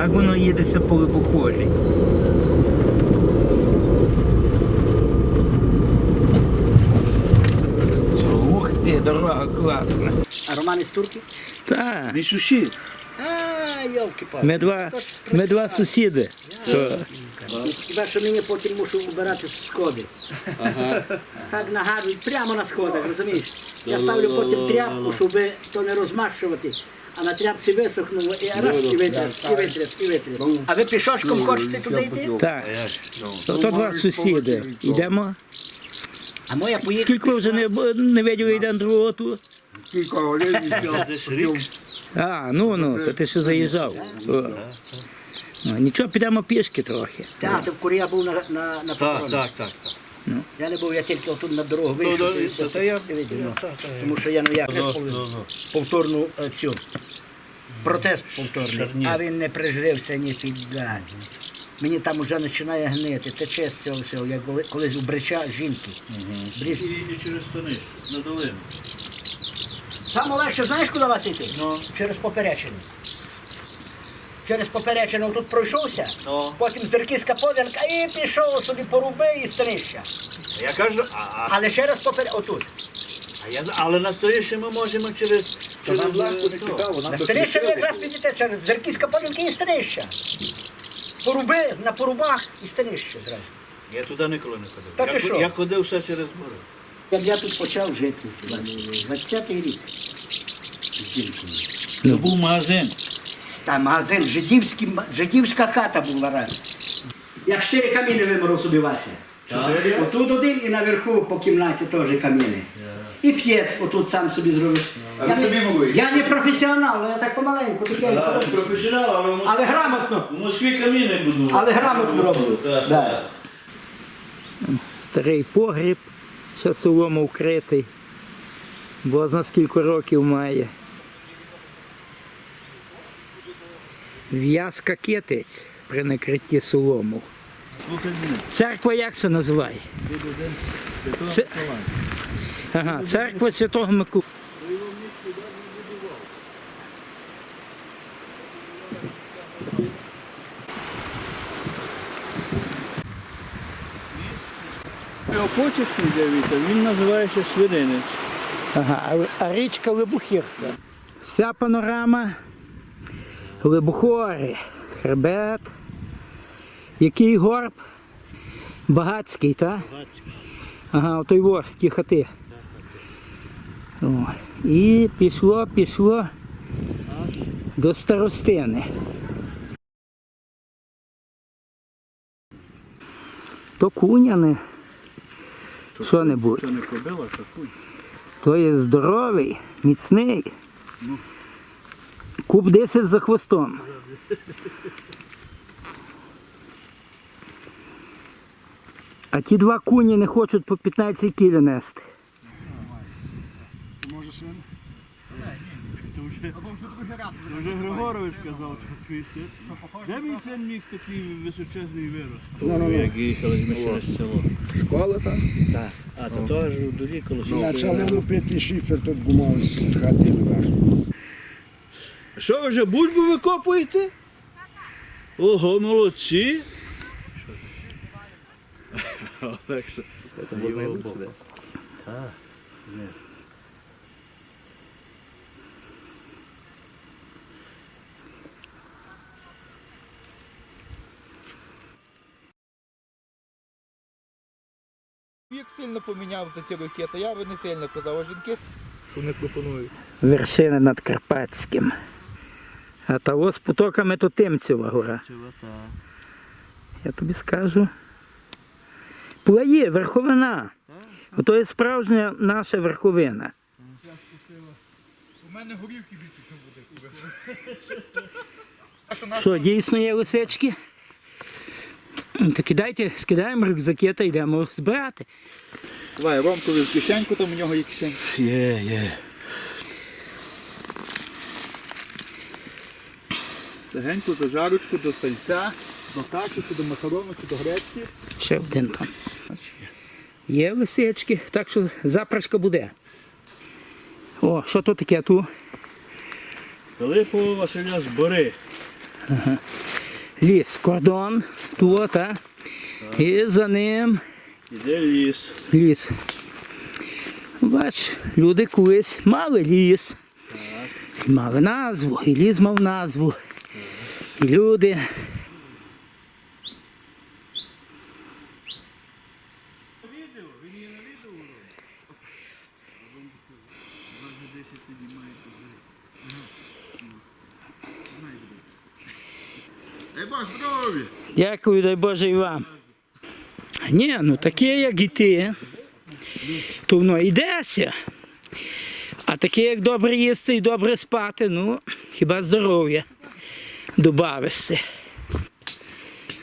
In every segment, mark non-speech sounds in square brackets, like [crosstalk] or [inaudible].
Так воно їдеться по вибухові. Ух ти, дорога класна. А Роман із турки? Так. Мій сусід. А, йовки палки Ми два, ми два сусіди. То, Хіба що мені потім мушу убирати з сходи. Так нагадують прямо на сходах, розумієш? Я ставлю потім тряпку, щоб то не розмащувати. А на тряпці висохнуло і раз і витряс, і витряс, і витряс. А ви пішочком хочете туди йти? так. То, то два сусіди. Йдемо. А моя поїхала. Скільки ви вже не, не виділи один другого тут? Кілька [laughs] голів А, ну ну, то ти ще заїжджав. О. Ну, нічого, підемо пішки трохи. Так, то в Курія був на, на, на Так, так, так. так. Я не був, я тільки отут на дорогу Ну, вийшов. ну, і все. та я- видів, ну. так, так, Тому що я ну як Ну, ну, ну. повторну е, цю. Протест повторний. А він не прижився ні під. Мені там вже починає гнити, тече з цього всього, як коли- колись у брича жінки. Бріж- І, і через станиш, на долину. Саме легше, знаєш, куди вас йти? Ну. Через поперечину. Через поперечину тут пройшовся, Ну. потім з Дерківська подянка і пішов собі по руби і станища. Я кажу, а, а, Але через поперечину, отут. а я, але на сторіше ми можемо через... То нам через легко не то. цікаво, нам На то ви якраз підійте через Зерківська подянка і станища. Поруби, на порубах і станище зразу. Я туди ніколи не ходив. Та я, ти ход- що? я ходив все через море. Як я тут почав жити, 20-й рік. з. Ну. Був магазин. Там магазин, жидівський, жидівська хата була раз. Я чотири каміни виморов собі Вася. Отут один і наверху по кімнаті теж каміни. І п'єць отут сам собі зробив. А Я ви не- собі могли? Я не професіонал, але я так помаленьку, тихенько. професіонал, але в Москві, Але грамотно. в Москві каміни будували. Але грамотно роблю. Так, Да. Старий погріб, ще солома вкритий. Бо зна скільки років має. В'язка китиць при накритті солому. Церква як це називає? Це... Ага, церква Святого Миколи. Опочечний дивіться, він називається Свиринець. Ага, а- річка Либухівка. Вся панорама Либухори, хребет. Який горб? Багацький, так? Багацький. Ага, отой вор, ті хати. О, і пішло, пішло до старостини. То куняне. Що-небудь. То є здоровий, міцний. Куб 10 за хвостом. А ті два куні не хочуть по 15 кілі нести. Може син? Вже Григорович казав, що твій син. Де мій син міг такий височезний вирос? Ну, ну, ну. Як їхали ми через село. Школа там? А, то теж у долі коло Почали лупити шифер, тут гумав з хати. Що ви вже бульбу викопуєте? Ого, молодці. Олекса. Вік сильно поміняв за ці роки, та я би не сильно казав, а жінки, що не пропонують. Вершини над Карпатським. А того з потоками то Тимцева гора. Я тобі скажу. Плає, верховина. Ото є справжня наша верховина. У мене горівки більше, ніж буде. [laughs] Що, дійсно є лисички? То кидайте, скидаємо рюкзаки та йдемо збирати. Давай, Ромкові в кишеньку, там у нього є кишенька. Є, є. Легенько до жарочку, до сальця, до каші, чи до макарону, чи до гречки. Ще один там. Є лисички, так що запрашка буде. О, що то таке тут? Пилипова Василя збори. ліс, кордон, тут, а? І за ним Іде ліс. ліс. Бач, люди колись мали ліс. Мали назву, і ліс мав назву. І люди. Дякую, дай Боже і вам. Ні, ну таке, як і ти, то воно йдеться. А таке, як добре їсти і добре спати, ну, хіба здоров'я добавишся.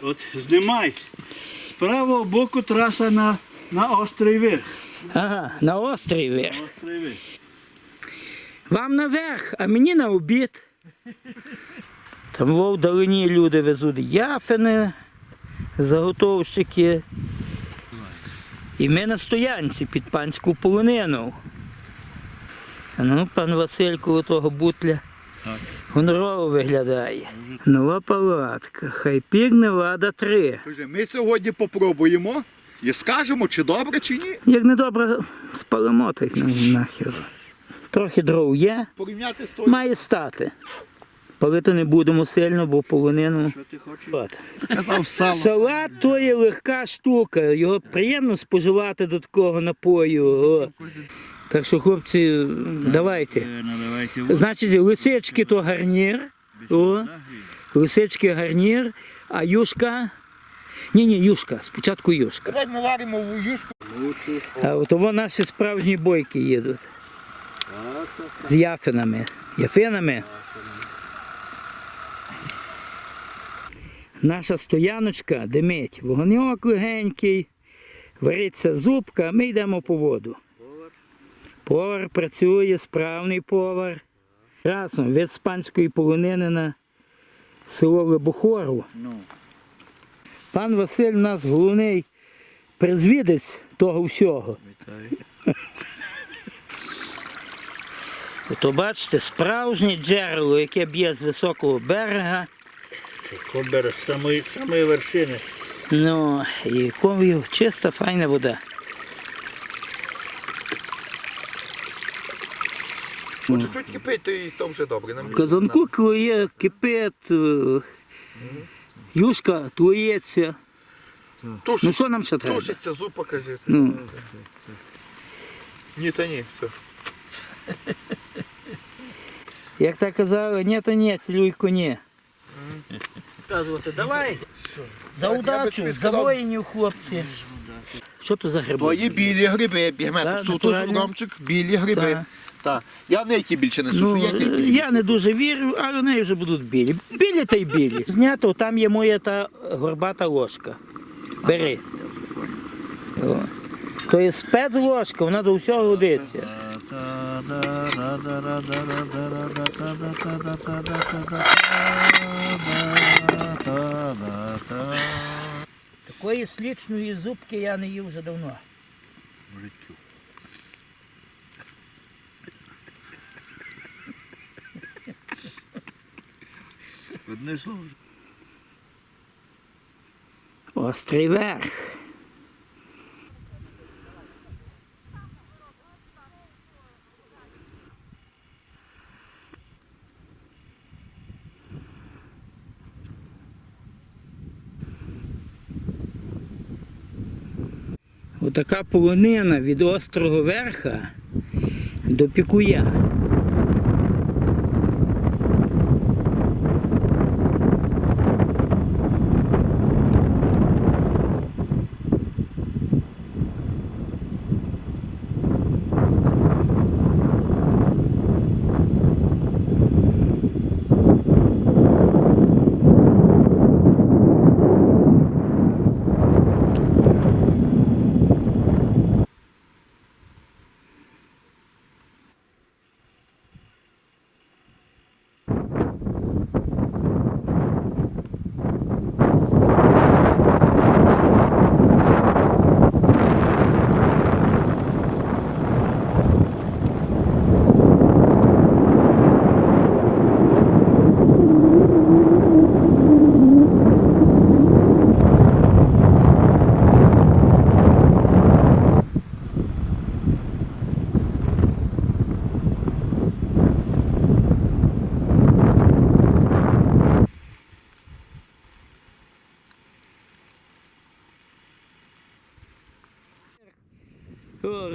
От знімай. З правого боку траса на, на острий верх. Ага, на вир. Острий верх. Вам наверх, а мені на обід. Там во вдалині люди везуть яфини, заготовщики. І ми на стоянці під панську полонину. Ну, пан Василько того бутля гонорово виглядає. Нова палатка. Хайпік Невада 3. Каже, ми сьогодні попробуємо і скажемо, чи добре, чи ні. Як недобре спалимо, то їх на- нахер. Трохи дров є. Порівняти з тою. Має стати. Палити не будемо сильно, бо полонину. Що ти хочеш? От. Казав сало. Салат то є легка штука. Його приємно споживати до такого напою. О. Так що, хлопці, давайте. Значить, лисички то гарнір. О. Лисички гарнір, а юшка. Ні, ні, юшка. Спочатку юшка. Давай ми варимо в юшку. А от того наші справжні бойки їдуть. З яфинами. Яфинами. Наша стояночка димить. Вогоньок легенький, вариться зубка, ми йдемо по воду. Повар працює, справний повар. Красно, від спанської полонини на село Лебохору. Ну. Пан Василь у нас головний призвідець того всього. Вітаю. То бачите, справжнє джерело, яке б'є з високого берега. Кобер з самої, самої вершини. Ну, і ковів чиста, файна вода. Чуть-чуть кипить, то і то вже добре. Нам В казанку клює, кипить, е, юшка тується. Ну що нам ще треба? тушиться, зупа, каже. Ну, Ні, та ні. Все. як так казали, ні, то ні, цілюй коні. Казувати, давай. За Я би удачу, за сказав- воїнів, хлопці. Що то за гриби? То є білі гриби, Так, бігмет, суто натуральні. ромчик, білі гриби. Так. Так. Я не ті більше несу, Ну, що є ті. е, я не дуже вірю, але вони вже будуть білі. Білі та й білі. Знято, там є моя та горбата ложка. Бери. О. То є спецложка, вона до всього годиться. Такої слічної зубки я не їв вже давно. Одне слово. Острий верх. Отака полонина від острого верха до пікуя.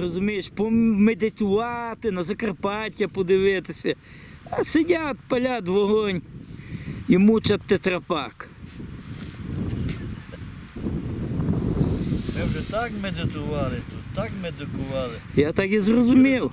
Розумієш, помедитувати, на Закарпаття подивитися. А сидять, палять вогонь і мучать тетрапак. Ми вже так медитували тут, так медикували. Я так і зрозумів.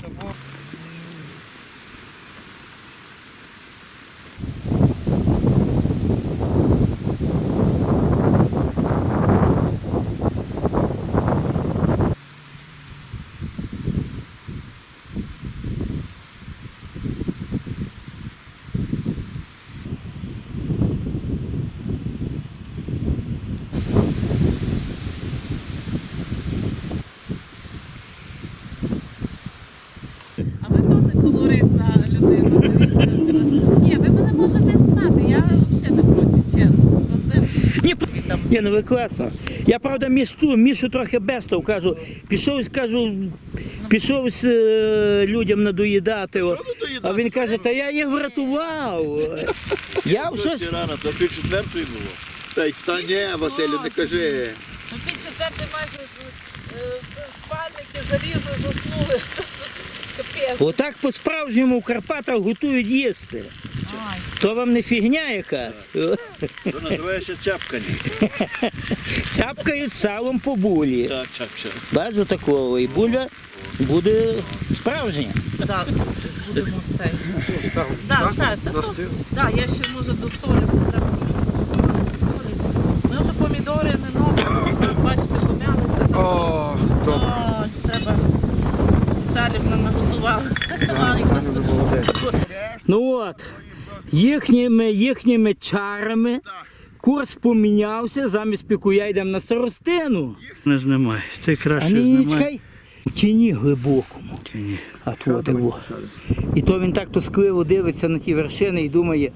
А ви теж колоритна людина. Дивіться. Ні, ви мене можете знати, я взагалі не проти, чесно. Просто Ні, і там Ні, ну ви класно. Я правда мішу, мішу трохи бестов, кажу, пішов, кажу, пішов з е, людям надоїдати. о. А він каже, та я їх врятував. [laughs] Я в щось. рано, то пів четвертої було. Та, й- та ні, Василю, не кажи. ну, під четвертий майже е, спальники залізли, заснули. [laughs] Капець. Отак по-справжньому в Карпатах готують їсти. То вам не фігня якась. То називається цяпкані. [laughs] Цяпкають салом по булі. Так, так, так. Бачу такого. І буля буде справжня. Так, будемо цей. Так, став. Та Так, я ще може до солі, треба. Ми вже помідори не носимо, ось бачите, пом'ялися. О, добре. Треба. Віталівна наготувала. Ну от, їхніми, їхніми чарами курс помінявся, замість пікуя йдемо на старостину. Не знімай, ти краще знімай. В тіні глибокому. Тіні. А то диво. І то він так тоскливо дивиться на ті вершини і думає,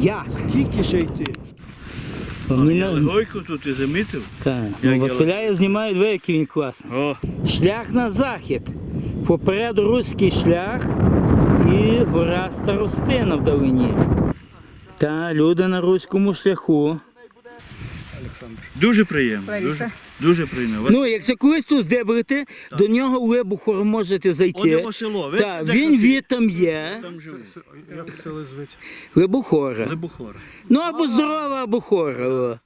як? Скільки ще йти? Мені Я Гойку тут і замітив. Так, ну, я Василя я знімаю, диви, який він класний. О, Шлях на захід. Попереду руський шлях і гора Старостина вдалині. Та люди на руському шляху. дуже приємно. Дуже, дуже приємно. Вас- Ну, якщо колись тут здебрити, до нього Лебухор можете От зайти. його село. Ви Так, де він від там є. Там живе. Лебухора. Лебухора. Ну або здорова, або хора.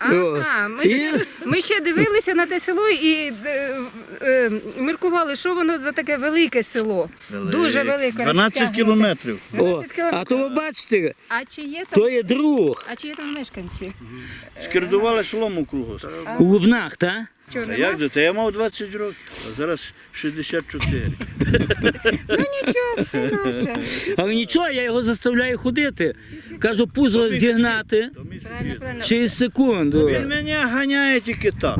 О. О. Ми, І ми ще дивилися на те село і е, е, міркували, що воно за таке велике село. Дуже велике. 12 розтягнуте. кілометрів. о, 12 а то ви бачите, А чи є там, то є друг. а чи є там мешканці? Скердували селом кругу. У Лубнах, так? Чого А нема? як де? Та я мав 20 років, а зараз 64. Ну нічого, все наше. Але нічого, я його заставляю ходити. Кажу, пузо зігнати То мій Правильно, сусід. правильно. 6 секунд. Він мене ганяє тільки так.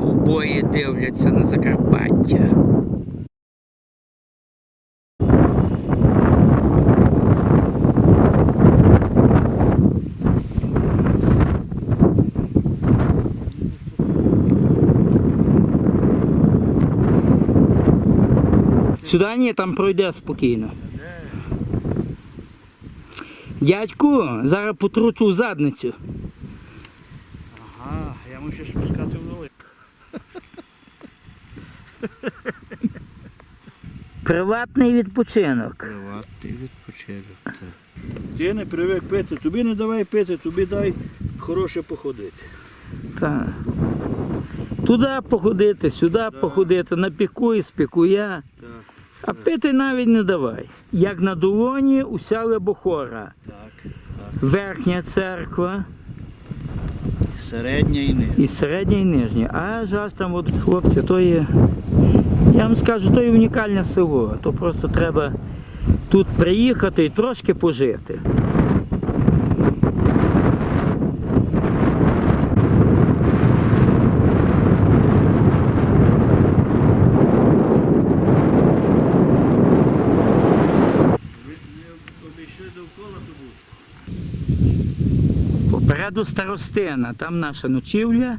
Ковбої дивляться на Закарпаття. Сюди ні, там пройде спокійно. Дядьку, зараз потручу в задницю. Ага, я мушу спускати в долину. [laughs] Приватний відпочинок. Приватний відпочинок. Ти не привик пити, тобі не давай пити, тобі дай хороше походити. Так. Туди походити, сюди походити, на піку і спіку я. Так, А пити навіть не давай. Як на долоні уся Лебохора. так. Верхня церква Середня і нижня. і середня і нижня. А зараз там от хлопці, то є. Я вам скажу, то є унікальне село. То просто треба тут приїхати і трошки пожити. Попереду старостина, там наша ночівля.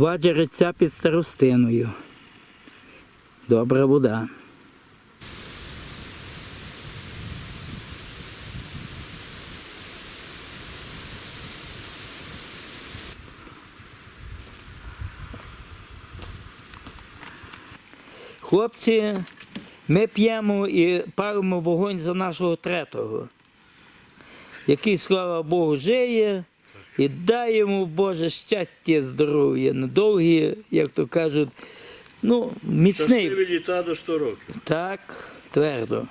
Два джереця під старостиною. Добра вода. Хлопці, ми п'ємо і палимо вогонь за нашого третого, який, слава Богу, жиє і дай йому Боже щастя, здоров'я, на довгі, як то кажуть, ну, міцний. Літа до 100 років. Так, твердо.